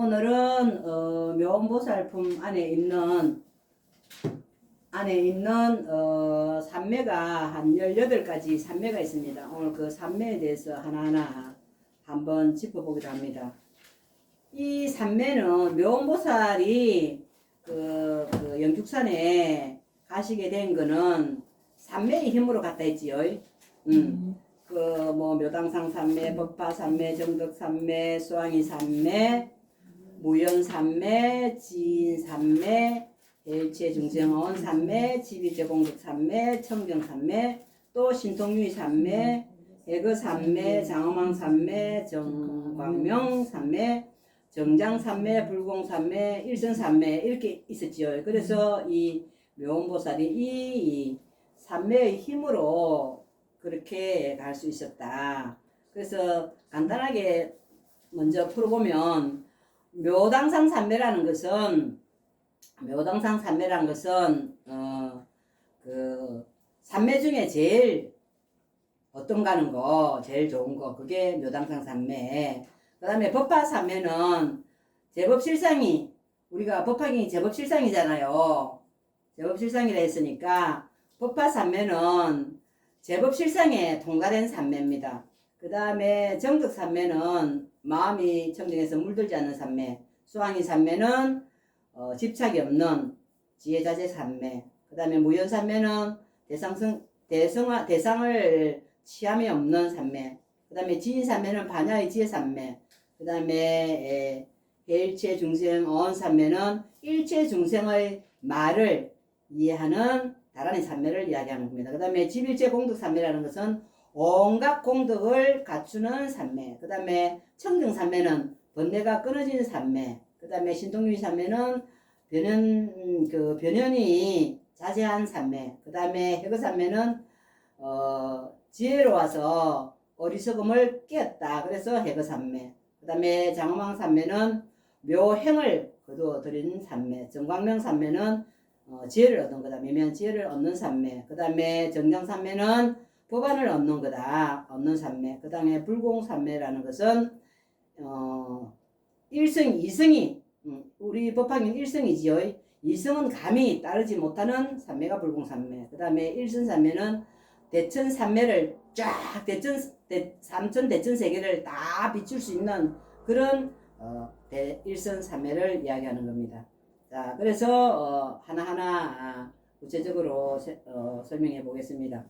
오늘은 어, 묘보살품 안에 있는 안에 있는 어, 산매가 한 18가지 산매가 있습니다. 오늘 그 산매에 대해서 하나하나 한번 짚어보기로 합니다. 이 산매는 묘보살이 그, 그 영축산에 가시게 된 거는 산매의 힘으로 갔다 했지요. 음. 그뭐 묘당상 산매, 법화 산매, 정덕 산매, 수왕이 산매, 무연 산매, 지인 산매, 일체 중생원 산매, 지비제공덕 산매, 청정 산매, 또 신통유의 산매, 애거 산매, 장엄왕 산매, 정광명 산매, 정장 산매, 불공 산매, 일선 산매 이렇게 있었지요. 그래서 이 묘원보살이 이, 이 산매의 힘으로 그렇게 갈 수 있었다. 그래서 간단하게 먼저 풀어보면 묘당상 산매라는 것은 묘당상 산매라는 것은 어그 산매 중에 제일 어떤 가는 거 제일 좋은 거 그게 묘당상 산매. 그 다음에 법화 산매는 제법 실상이 우리가 법화경이 제법 실상이잖아요. 제법 실상이라 했으니까 법화 산매는 제법 실상에 통과된 산매입니다. 그 다음에 정덕 산매는 마음이 청정해서 물들지 않는 산매. 수왕이 산매는 어, 집착이 없는 지혜자재 산매. 그 다음에 무연 산매는 대상성, 대성화, 대상을 취함이 없는 산매. 그 다음에 지인 산매는 반야의 지혜 산매. 그 다음에 일체 중생 어원 산매는 일체 중생의 말을 이해하는 다란히 산매를 이야기하는 겁니다. 그 다음에 집일체 공덕 산매라는 것은 온갖 공덕을 갖추는 산매. 그 다음에 청정 산매는 번뇌가 끊어지는 산매. 그 다음에 신통유의 산매는 변현, 음, 그 변현이 자제한 산매. 그 다음에 해거 산매는 어, 지혜로 와서 어리석음을 깨었다. 그래서 해거 산매. 그 다음에 장엄왕 산매는 묘행을 거두어 들이는 산매. 정광명 산매는 어, 지혜를 얻는 거다. 매면 지혜를 얻는 산매. 그 다음에 정장 산매는 법안을 얻는 거다. 얻는 산매. 그 다음에 불공 산매라는 것은 어, 일성, 이성이 음, 우리 법학은 일성이지요. 이성은 감히 따르지 못하는 산매가 불공 산매. 그 다음에 일선 산매는 대천 산매를 쫙 대천 대, 삼천 대천 세계를 다 비출 수 있는 그런 어, 대, 일선 산매를 이야기하는 겁니다. 자, 그래서 어, 하나하나 아, 구체적으로 세, 어, 설명해 보겠습니다.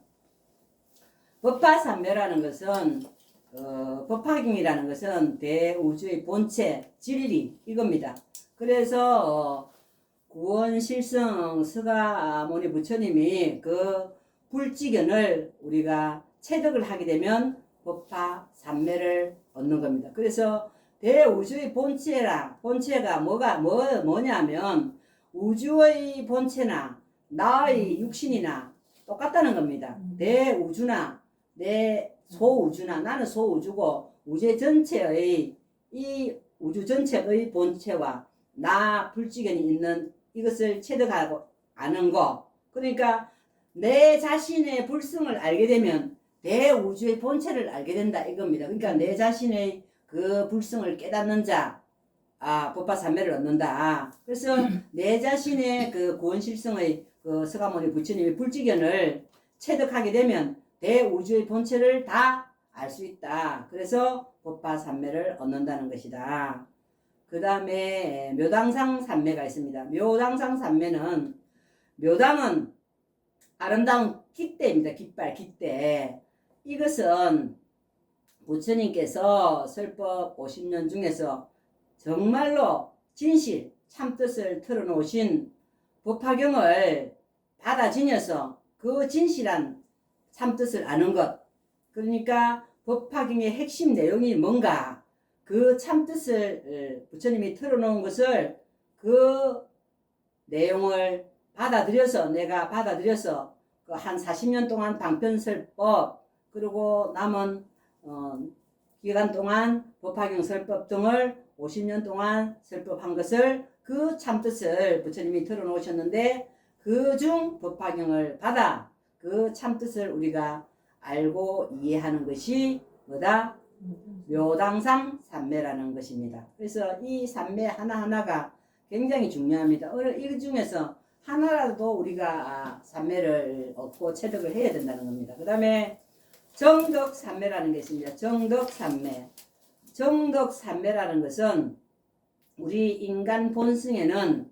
법화산매라는 것은 어, 법화경이라는 것은 대우주의 본체 진리 이겁니다. 그래서 어, 구원실성 스가모니 부처님이 그 불지견을 우리가 체득을 하게 되면 법화산매를 얻는 겁니다. 그래서 대우주의 본체라 본체가 뭐가 뭐 뭐냐면 우주의 본체나 나의 육신이나 똑같다는 겁니다. 대우주나 내 소우주나 나는 소우주고 우주 전체의 이 우주 전체의 본체와 나 불지견이 있는 이것을 체득하고 아는 거 그러니까 내 자신의 불성을 알게 되면 대우주의 본체를 알게 된다 이겁니다. 그러니까 내 자신의 그 불성을 깨닫는 자, 아, 법화 삼매를 얻는다. 그래서 내 자신의 그 구원실성의 그 서가모니 부처님의 불지견을 체득하게 되면 대우주의 본체를 다 알 수 있다. 그래서 법화 삼매를 얻는다는 것이다. 그 다음에 묘당상 삼매가 있습니다. 묘당상 삼매는 묘당은 아름다운 깃대입니다. 깃발, 깃대. 이것은 부처님께서 설법 50년 중에서 정말로 진실, 참뜻을 틀어놓으신 법화경을 받아 지녀서 그 진실한 참뜻을 아는 것. 그러니까 법화경의 핵심 내용이 뭔가 그 참뜻을 부처님이 틀어놓은 것을 그 내용을 받아들여서 내가 받아들여서 그 한 40년 동안 방편설법 그리고 남은 어, 기간 동안 법화경 설법 등을 50년 동안 설법한 것을 그 참뜻을 부처님이 틀어놓으셨는데 그 중 법화경을 받아 그 참뜻을 우리가 알고 이해하는 것이 뭐다? 묘당상 삼매라는 것입니다. 그래서 이 삼매 하나하나가 굉장히 중요합니다. 어느 이 중에서 하나라도 우리가 아, 삼매를 얻고 체득을 해야 된다는 겁니다. 그 다음에 정덕 삼매라는 게 있습니다. 정덕 삼매. 정덕 삼매라는 것은 우리 인간 본성에는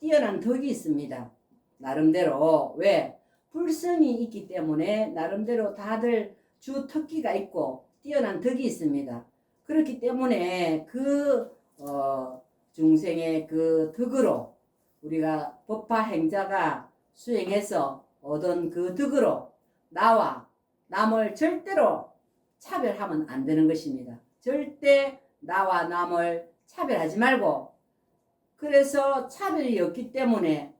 뛰어난 덕이 있습니다. 나름대로. 왜? 불성이 있기 때문에 나름대로 다들 주 특기가 있고 뛰어난 덕이 있습니다. 그렇기 때문에 그, 어, 중생의 그 덕으로 우리가 법화 행자가 수행해서 얻은 그 덕으로 나와 남을 절대로 차별하면 안 되는 것입니다. 절대 나와 남을 차별하지 말고 그래서 차별이 없기 때문에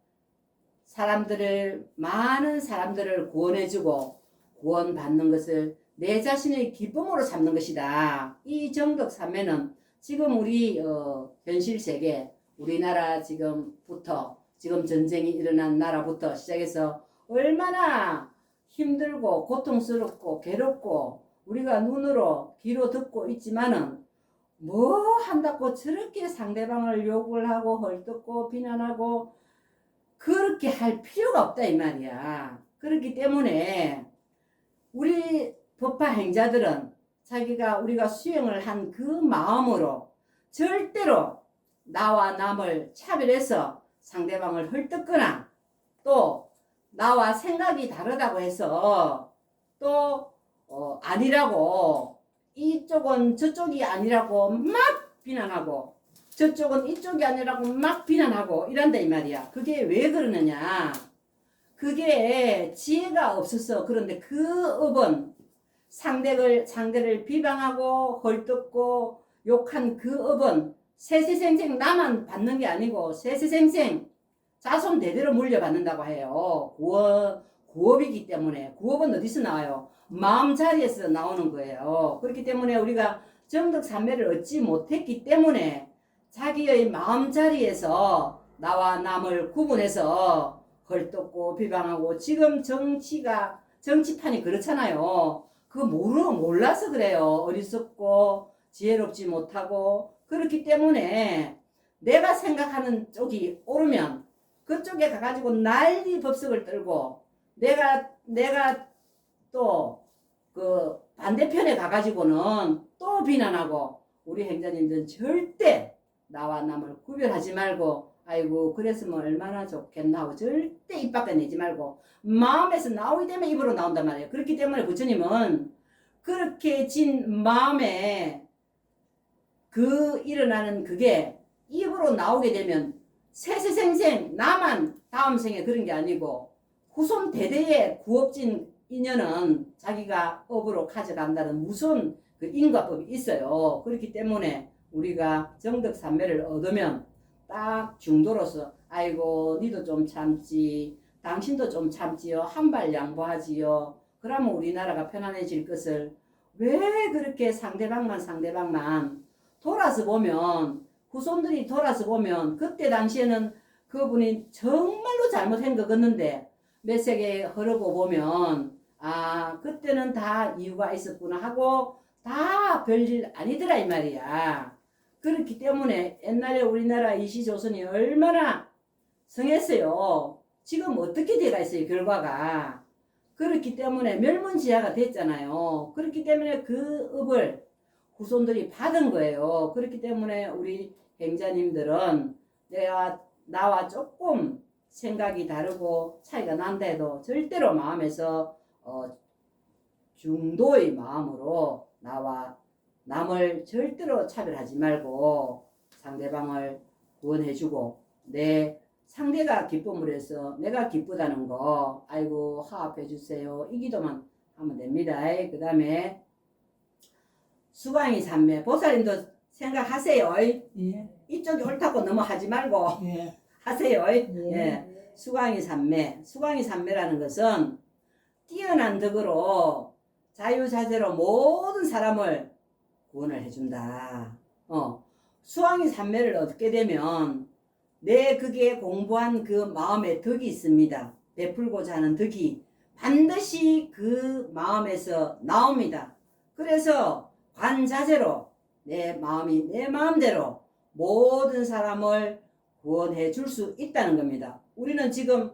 사람들을 많은 사람들을 구원해주고 구원받는 것을 내 자신의 기쁨으로 삼는 것이다. 이 정덕 삼매는 지금 우리 어, 현실 세계 우리나라 지금부터 지금 전쟁이 일어난 나라부터 시작해서 얼마나 힘들고 고통스럽고 괴롭고 우리가 눈으로 귀로 듣고 있지만은 뭐 한다고 저렇게 상대방을 욕을 하고 헐뜯고 비난하고 그렇게 할 필요가 없다 이 말이야. 그렇기 때문에 우리 법화 행자들은 자기가 우리가 수행을 한 그 마음으로 절대로 나와 남을 차별해서 상대방을 헐뜯거나 또 나와 생각이 다르다고 해서 또 어, 아니라고 이쪽은 저쪽이 아니라고 막 비난하고 저쪽은 이쪽이 아니라고 막 비난하고 이란다 이 말이야. 그게 왜 그러느냐? 그게 지혜가 없어서 그런데 그 업은 상대를 상대를 비방하고 헐뜯고 욕한 그 업은 세세생생 나만 받는 게 아니고 세세생생 자손 대대로 물려받는다고 해요. 구업 구업이기 때문에 구업은 어디서 나와요? 마음 자리에서 나오는 거예요. 그렇기 때문에 우리가 정덕 삼매를 얻지 못했기 때문에 자기의 마음 자리에서 나와 남을 구분해서 헐뜯고 비방하고 지금 정치가 정치판이 그렇잖아요. 그 모르 몰라서 그래요. 어리석고 지혜롭지 못하고 그렇기 때문에 내가 생각하는 쪽이 옳으면 그쪽에 가가지고 난리 법석을 떨고 내가 내가 또 그 반대편에 가가지고는 또 비난하고 우리 행자님들은 절대 나와 남을 구별하지 말고 아이고 그랬으면 얼마나 좋겠나 하고 절대 입 밖에 내지 말고 마음에서 나오기 때문에 입으로 나온단 말이에요. 그렇기 때문에 부처님은 그렇게 진 마음에 그 일어나는 그게 입으로 나오게 되면 세세생생 나만 다음 생에 그런 게 아니고 후손 대대의 구업진 인연은 자기가 업으로 가져간다는 무슨 그 인과법이 있어요. 그렇기 때문에 우리가 정덕삼매를 얻으면 딱 중도로서 아이고 니도 좀 참지. 당신도 좀 참지요. 한 발 양보하지요. 그러면 우리나라가 편안해질 것을. 왜 그렇게 상대방만 상대방만 돌아서 보면 후손들이 돌아서 보면 그때 당시에는 그분이 정말로 잘못한 거 같는데 몇 세계 흐르고 보면 아 그때는 다 이유가 있었구나 하고 다 별일 아니더라 이 말이야 그렇기 때문에 옛날에 우리나라 이시조선이 얼마나 성했어요. 지금 어떻게 돼가 있어요 결과가? 그렇기 때문에 멸문지하가 됐잖아요. 그렇기 때문에 그 업을 후손들이 받은 거예요. 그렇기 때문에 우리 행자님들은 내가 나와 조금 생각이 다르고 차이가 난다 해도 절대로 마음에서 어, 중도의 마음으로 나와 남을 절대로 차별하지 말고 상대방을 구원해주고 내 상대가 기쁨을 해서 내가 기쁘다는 거 아이고 화합해주세요. 이 기도만 하면 됩니다. 그 다음에 수광이 삼매. 보살님도 생각하세요. 예, 이쪽이 옳다고 너무 하지 말고 예, 하세요. 예. 예. 수광이 삼매. 수광이 삼매라는 것은 뛰어난 덕으로 자유자재로 모든 사람을 구원을 해준다. 어. 수광이 삼매를 얻게 되면 내 그게 공부한 그 마음의 덕이 있습니다. 베풀고자 하는 덕이 반드시 그 마음에서 나옵니다. 그래서 관자재로 내 마음이 내 마음대로 모든 사람을 구원해 줄 수 있다는 겁니다. 우리는 지금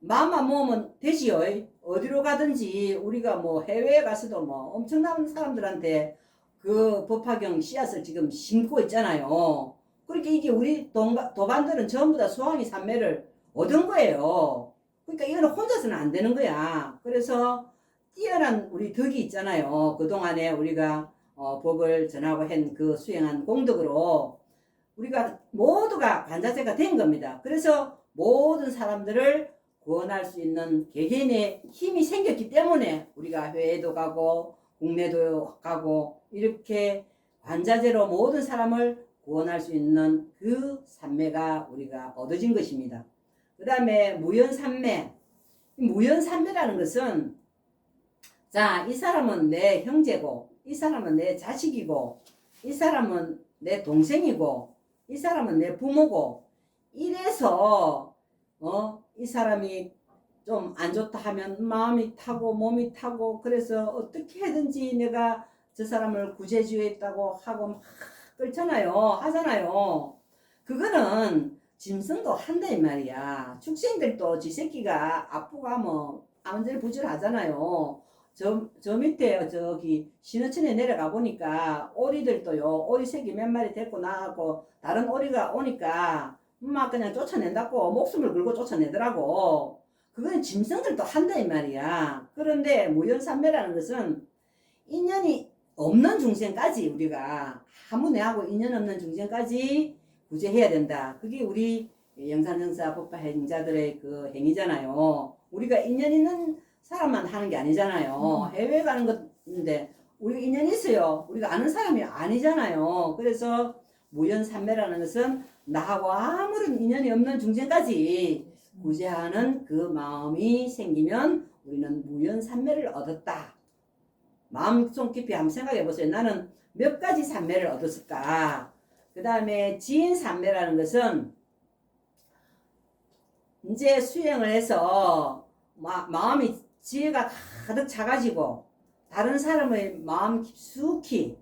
마음만 모으면 되지요. 어디로 가든지 우리가 뭐 해외에 가서도 뭐 엄청난 사람들한테 그 법화경 씨앗을 지금 심고 있잖아요. 그렇게 이게 우리 도반들은 전부 다 소왕이 산매를 얻은 거예요. 그러니까 이거는 혼자서는 안 되는 거야. 그래서 뛰어난 우리 덕이 있잖아요. 그동안에 우리가 어, 법을 전하고 한 그 수행한 공덕으로 우리가 모두가 관자세가 된 겁니다. 그래서 모든 사람들을 구원할 수 있는 개개인의 힘이 생겼기 때문에 우리가 해외도 가고 국내도 가고 이렇게 관자재로 모든 사람을 구원할 수 있는 그 산매가 우리가 얻어진 것입니다. 그 다음에 무연산매. 이 무연산매라는 것은 자, 이 사람은 내 형제고, 이 사람은 내 자식이고, 이 사람은 내 동생이고, 이 사람은 내 부모고, 이래서, 어, 이 사람이 좀 안 좋다 하면 마음이 타고 몸이 타고, 그래서 어떻게 하든지 내가 저 사람을 구제주의했다고 하고 막 그렇잖아요. 하잖아요. 그거는 짐승도 한다 이 말이야. 축생들도 지 새끼가 하면 암질 부질하잖아요. 저, 저 밑에 저기 신어천에 내려가 보니까 오리들도요 오리 새끼 몇 마리 데리고 나가고 다른 오리가 오니까 막 그냥 쫓아낸다고 목숨을 걸고 쫓아내더라고 그건 짐승들도 한다 이 말이야 그런데 무연산매라는 것은 인연이 없는 중생까지 우리가 아무 내하고 인연 없는 중생까지 구제해야 된다 그게 우리 영산정사 법화 행자들의 그 행위잖아요 우리가 인연 있는 사람만 하는 게 아니잖아요. 해외 가는 건데 우리가 인연이 있어요. 우리가 아는 사람이 아니잖아요. 그래서 무연산매라는 것은 나하고 아무런 인연이 없는 중생까지 구제하는 그 마음이 생기면 우리는 무연산매를 얻었다. 마음속 깊이 한번 생각해 보세요. 나는 몇 가지 산매를 얻었을까? 그 다음에 지인산매라는 것은 이제 수행을 해서 마, 마음이 지혜가 가득 차가지고 다른 사람의 마음 깊숙이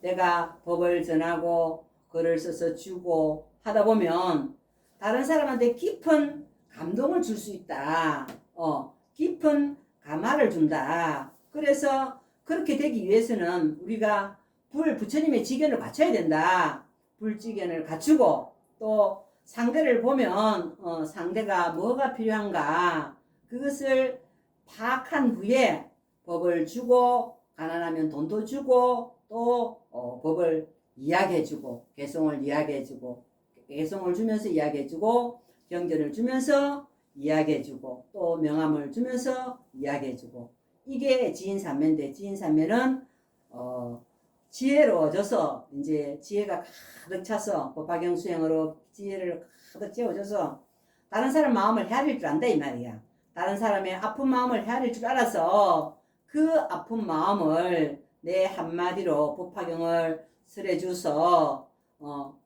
내가 법을 전하고 글을 써서 주고 하다 보면 다른 사람한테 깊은 감동을 줄 수 있다. 어, 깊은 감화를 준다. 그래서 그렇게 되기 위해서는 우리가 불 부처님의 지견을 갖춰야 된다. 불지견을 갖추고 또 상대를 보면 어, 상대가 뭐가 필요한가 그것을 파악한 후에 법을 주고 가난하면 돈도 주고 또 어, 법을 이야기해주고 개성을 이야기해주고 개성을 주면서 이야기해주고 경전을 주면서 이야기해주고 또 명함을 주면서 이야기해주고 이게 지인산매인데 지인산매는 어, 지혜로워져서 이제 지혜가 가득 차서 법화경 수행으로 지혜를 가득 채워줘서 다른 사람 마음을 헤아릴 줄 안다 이 말이야. 다른 사람의 아픈 마음을 헤아릴 줄 알아서 그 아픈 마음을 내 한마디로 법화경을 설해줘서 어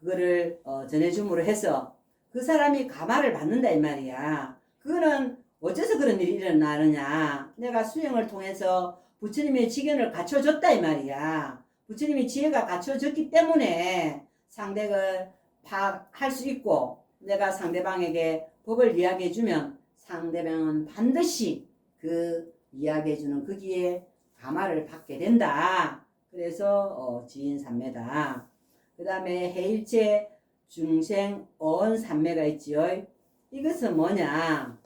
그거를 어, 전해줌으로 해서 그 사람이 감화를 받는다 이 말이야. 그거는 어째서 그런 일이 일어나느냐. 내가 수행을 통해서 부처님의 지견을 갖춰줬다 이 말이야. 부처님의 지혜가 갖춰졌기 때문에 상대를 파악할 수 있고 내가 상대방에게 법을 이야기해주면 상대방은 반드시 그 이야기해주는 거기에 감화를 받게 된다. 그래서 어, 지인산매다. 그 다음에 해일체 중생 어원산매가 있지요. 이것은 뭐냐?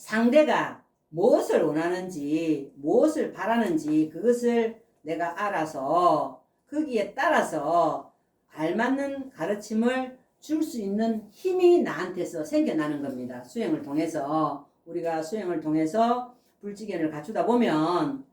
상대가 무엇을 원하는지, 무엇을 바라는지 그것을 내가 알아서 거기에 따라서 알맞는 가르침을 줄 수 있는 힘이 나한테서 생겨나는 겁니다. 수행을 통해서 우리가 수행을 통해서 불지견을 갖추다 보면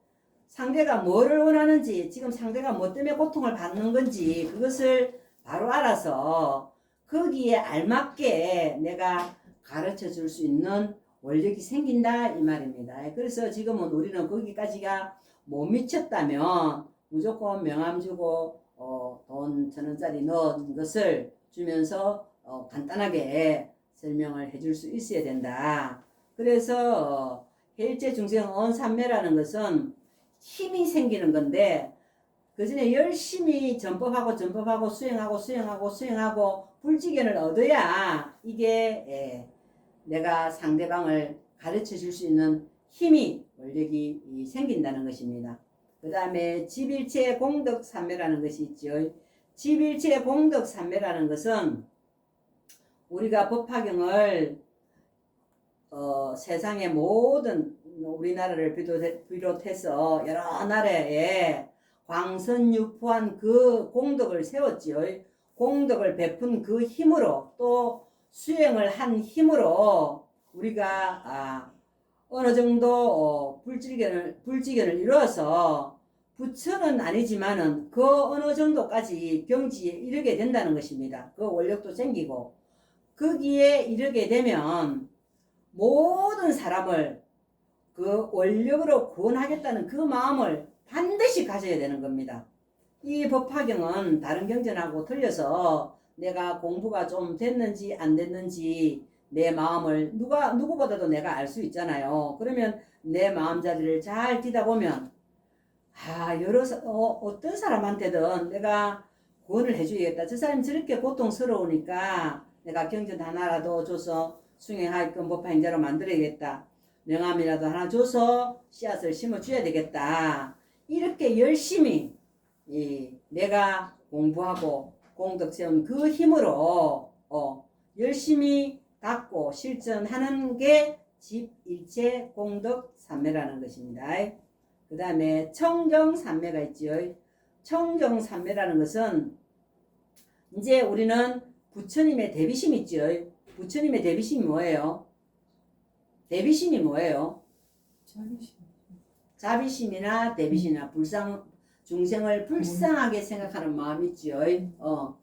상대가 뭐를 원하는지 지금 상대가 뭐 때문에 고통을 받는 건지 그것을 바로 알아서 거기에 알맞게 내가 가르쳐 줄 수 있는 원력이 생긴다 이 말입니다. 그래서 지금은 우리는 거기까지가 못 미쳤다면 무조건 명함 주고 어, 돈 천원짜리 넣은 것을 주면서 어, 간단하게 설명을 해줄 수 있어야 된다. 그래서 어, 해일제 중생 언산매라는 것은 힘이 생기는 건데 그 전에 열심히 전법하고 전법하고 수행하고 수행하고 수행하고 불지견을 얻어야 이게 예, 내가 상대방을 가르쳐 줄 수 있는 힘이 원력이 이 생긴다는 것입니다. 그 다음에 집일체 공덕 삼매라는 것이 있죠. 집일체 공덕 삼매라는 것은 우리가 법화경을 어, 세상의 모든 우리나라를 비롯해- 비롯해서 여러 나라에 광선유포한 그 공덕을 세웠지요. 공덕을 베푼 그 힘으로 또 수행을 한 힘으로 우리가 아, 어느 정도 어, 불지견을 불지견을 이루어서 부처는 아니지만은 그 어느 정도까지 경지에 이르게 된다는 것입니다. 그 원력도 생기고 거기에 이르게 되면 모든 사람을 그 원력으로 구원하겠다는 그 마음을 반드시 가져야 되는 겁니다. 이 법화경은 다른 경전하고 틀려서 내가 공부가 좀 됐는지 안 됐는지 내 마음을 누가 누구보다도 내가 알 수 있잖아요. 그러면 내 마음 자리를 잘 뒤다 보면 아 여러 사- 어, 어떤 사람한테든 내가 구원을 해줘야겠다. 저 사람이 저렇게 고통스러우니까 내가 경전 하나라도 줘서 수행하게끔 법화행자로 만들어야겠다. 명함이라도 하나 줘서 씨앗을 심어줘야 되겠다. 이렇게 열심히 이 내가 공부하고 공덕 세운 그 힘으로 어, 열심히 닦고 실천하는 게 집일체 공덕 삼매라는 것입니다. 그 다음에 청정 삼매가 있지요. 청정 삼매라는 것은 이제 우리는 부처님의 대비심 있죠. 부처님의 대비심이 뭐예요? 대비심이 뭐예요? 자비심이나 대비심이나 불상 중생을 불쌍하게 생각하는 마음이 있지요. 어,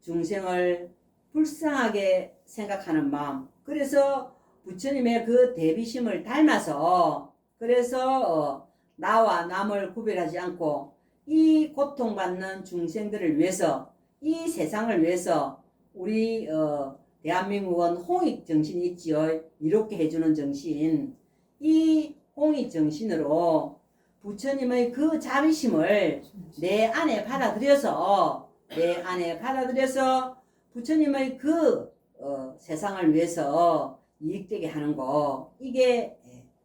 중생을 불쌍하게 생각하는 마음. 그래서 부처님의 그 대비심을 닮아서 그래서 어, 나와 남을 구별하지 않고 이 고통받는 중생들을 위해서 이 세상을 위해서 우리 어, 대한민국은 홍익 정신이 있지요. 이롭게 해주는 정신. 이 홍익 정신으로 부처님의 그 자비심을 내 안에 받아들여서 내 안에 받아들여서 부처님의 그 어, 세상을 위해서 이익되게 하는 거 이게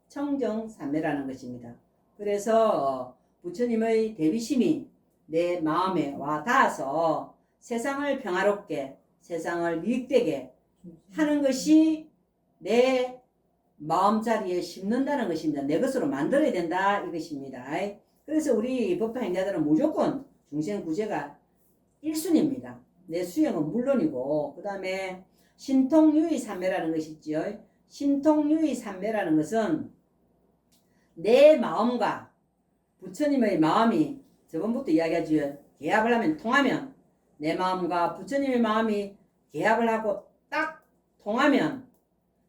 청정삼매라는 것입니다. 그래서 어, 부처님의 대비심이 내 마음에 와 닿아서 세상을 평화롭게 세상을 이익되게 하는 것이 내 마음자리에 심는다는 것입니다. 내 것으로 만들어야 된다 이것입니다. 그래서 우리 법화 행자들은 무조건 중생 구제가 1순위입니다. 내 수행은 물론이고 그 다음에 신통유의 삼매라는 것이 있지요. 신통유의 삼매라는 것은 내 마음과 부처님의 마음이 저번부터 이야기하죠. 계합을 하면 통하면 내 마음과 부처님의 마음이 계합을 하고 딱 통하면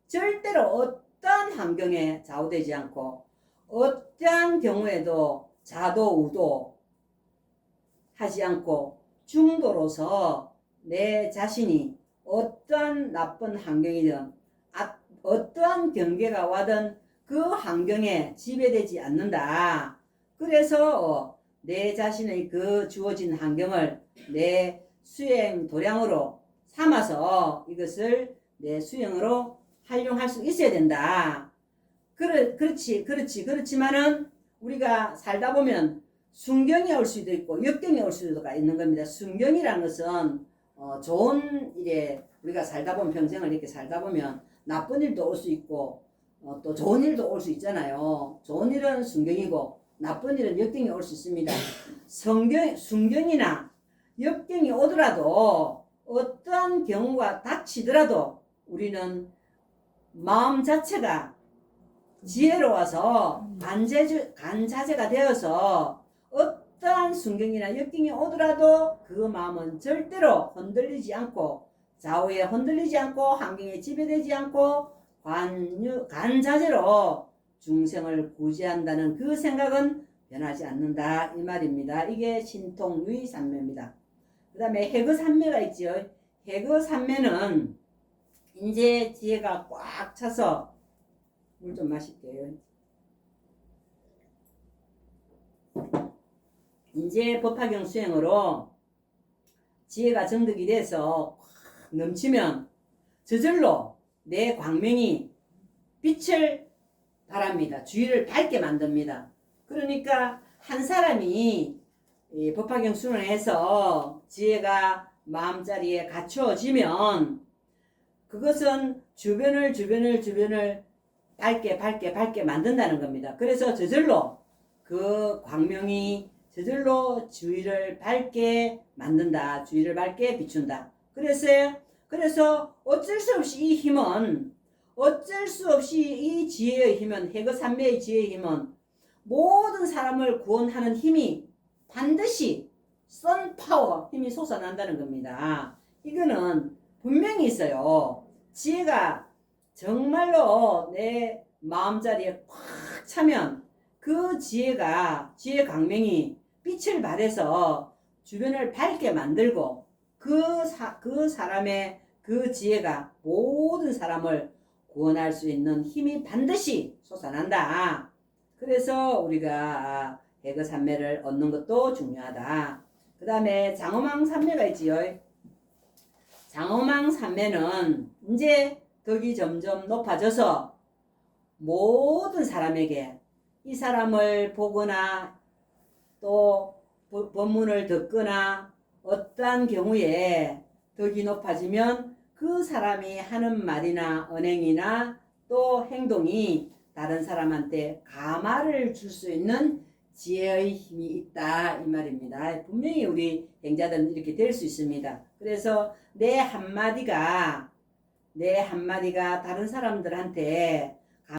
절대로 어떤 환경에 좌우되지 않고 어떠한 경우에도 자도 우도 하지 않고 중도로서 내 자신이 어떠한 나쁜 환경이든 아, 어떠한 경계가 와든 그 환경에 지배되지 않는다. 그래서 어, 내 자신의 그 주어진 환경을 내 수행 도량으로 삼아서 이것을 내 수행으로 활용할 수 있어야 된다. 그렇, 그렇지, 그렇지, 그렇지만은 우리가 살다 보면 순경이 올 수도 있고 역경이 올 수도가 있는 겁니다. 순경이라는 것은 어, 좋은 일에 우리가 살다 보면 평생을 이렇게 살다 보면 나쁜 일도 올 수 있고 어, 또 좋은 일도 올 수 있잖아요. 좋은 일은 순경이고 나쁜 일은 역경이 올 수 있습니다. 성경, 순경이나 역경이 오더라도 어떠한 경우가 닥치더라도 우리는 마음 자체가 지혜로워서 간제주, 간자제가 되어서 어떠한 순경이나 역경이 오더라도 그 마음은 절대로 흔들리지 않고 좌우에 흔들리지 않고 환경에 지배되지 않고 관유, 간자제로 중생을 구제한다는 그 생각은 변하지 않는다 이 말입니다. 이게 신통유의 삼매입니다. 그 다음에 해거 삼매가 있죠. 해거 삼매는 이제 지혜가 꽉 차서 물 좀 마실게요. 이제 법화경 수행으로 지혜가 정득이 돼서 확 넘치면 저절로 내 광명이 빛을 바랍니다. 주위를 밝게 만듭니다. 그러니까 한 사람이 이 법화경 수행해서 지혜가 마음자리에 갖추어지면 그것은 주변을 주변을 주변을 밝게 밝게 밝게 만든다는 겁니다. 그래서 저절로 그 광명이 저절로 주위를 밝게 만든다. 주위를 밝게 비춘다. 그래서 그래서 어쩔 수 없이 이 힘은 어쩔 수 없이 이 지혜의 힘은 해거 삼매의 지혜의 힘은 모든 사람을 구원하는 힘이 반드시 선 파워 힘이 솟아난다는 겁니다. 이거는 분명히 있어요. 지혜가 정말로 내 마음자리에 꽉 차면 그 지혜가 지혜 강명이 빛을 발해서 주변을 밝게 만들고 그, 사, 그 사람의 그 지혜가 모든 사람을 구원할 수 있는 힘이 반드시 솟아난다. 그래서 우리가 해그 삼매를 얻는 것도 중요하다. 그 다음에 장어망 삼매가 있지요. 장어망 삼매는 이제 덕이 점점 높아져서 모든 사람에게 이 사람을 보거나 또 법- 법문을 듣거나 어떠한 경우에 덕이 높아지면 그 사람이 하는 말이나 언행이나 또 행동이 다른 사람한테 가마를 줄 수 있는 지혜의 힘이 있다 이 말입니다. 분명히 우리 행자들은 이렇게 될 수 있습니다. 그래서 내 한마디가 내 한마디가 다른 사람들한테